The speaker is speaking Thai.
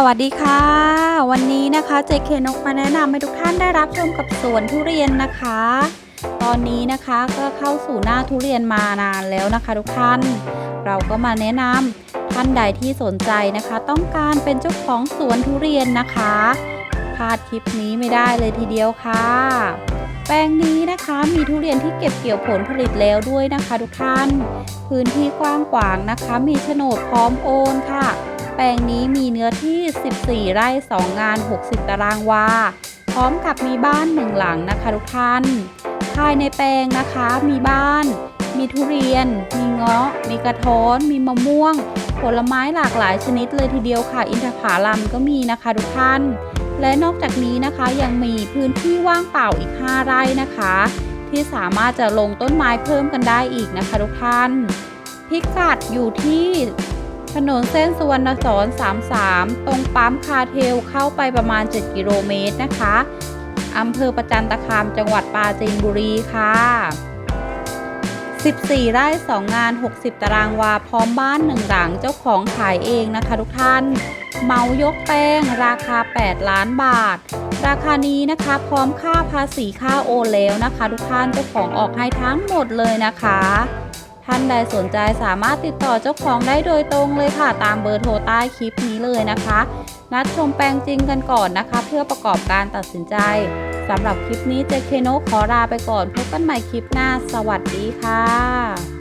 สวัสดีค่ะ วันนี้นะคะเจเคนกมาแนะนำให้ทุกท่านได้รับชมกับสวนทุเรียนนะคะ ตอนนี้นะคะก็เข้าสู่หน้าทุเรียนมานานแล้วนะคะทุกท่าน เราก็มาแนะนำท่านใดที่สนใจนะคะ ต้องการเป็นเจ้าของสวนทุเรียนนะคะพลาดคลิปนี้ไม่ได้เลยทีเดียวค่ะ แปลงนี้นะคะมีทุเรียนที่เก็บเกี่ยวผลผลิตแล้วด้วยนะคะทุกท่าน พื้นที่กว้างขวางนะคะ มีโฉนดพร้อมโอนค่ะ แปลงนี้มีเนื้อที่ 14 ไร่ 2 งาน 60 ตารางวา พร้อมกับมีบ้านหนึ่งหลังนะคะทุกท่าน ภายในแปลงนะคะมีบ้าน มีทุเรียน มีเงาะ มีกระท้อน มีมะม่วง ผลไม้หลากหลายชนิดเลยทีเดียวค่ะ อินทผลัมก็มีนะคะทุกท่าน และนอกจากนี้นะคะยังมีพื้นที่ว่างเปล่าอีก 5 ไร่นะคะ ที่สามารถจะลงต้นไม้เพิ่มกันได้อีกนะคะทุกท่านพิกัดอยู่ที่ ถนนเส้นสุวรรณสอน33 ตรงปั๊มคาเทลเข้าไปประมาณ 7 กิโลเมตรนะคะอำเภอประจันตคามจังหวัดปราจีนบุรีค่ะ 14 ไร่ 2 งาน 60 ตารางวา พร้อมบ้าน1หลัง เจ้าของขายเองนะคะทุกท่าน เมายกแป้ง ราคา 8 ล้านบาท ราคานี้นะคะพร้อมค่าภาษีค่าโอแล้วนะคะ ทุกท่าน เจ้าของออกให้ทั้งหมดเลยนะคะ ท่านใดสนใจสามารถติดต่อเจ้าของได้โดยตรงเลยค่ะ ตามเบอร์โทรใต้คลิปนี้เลยนะคะ นัดชมแปลงจริงกันก่อนนะคะ เพื่อประกอบการตัดสินใจสำหรับคลิปนี้เจเคโนขอลาไปก่อนพบกันใหม่คลิปหน้า สวัสดีค่ะ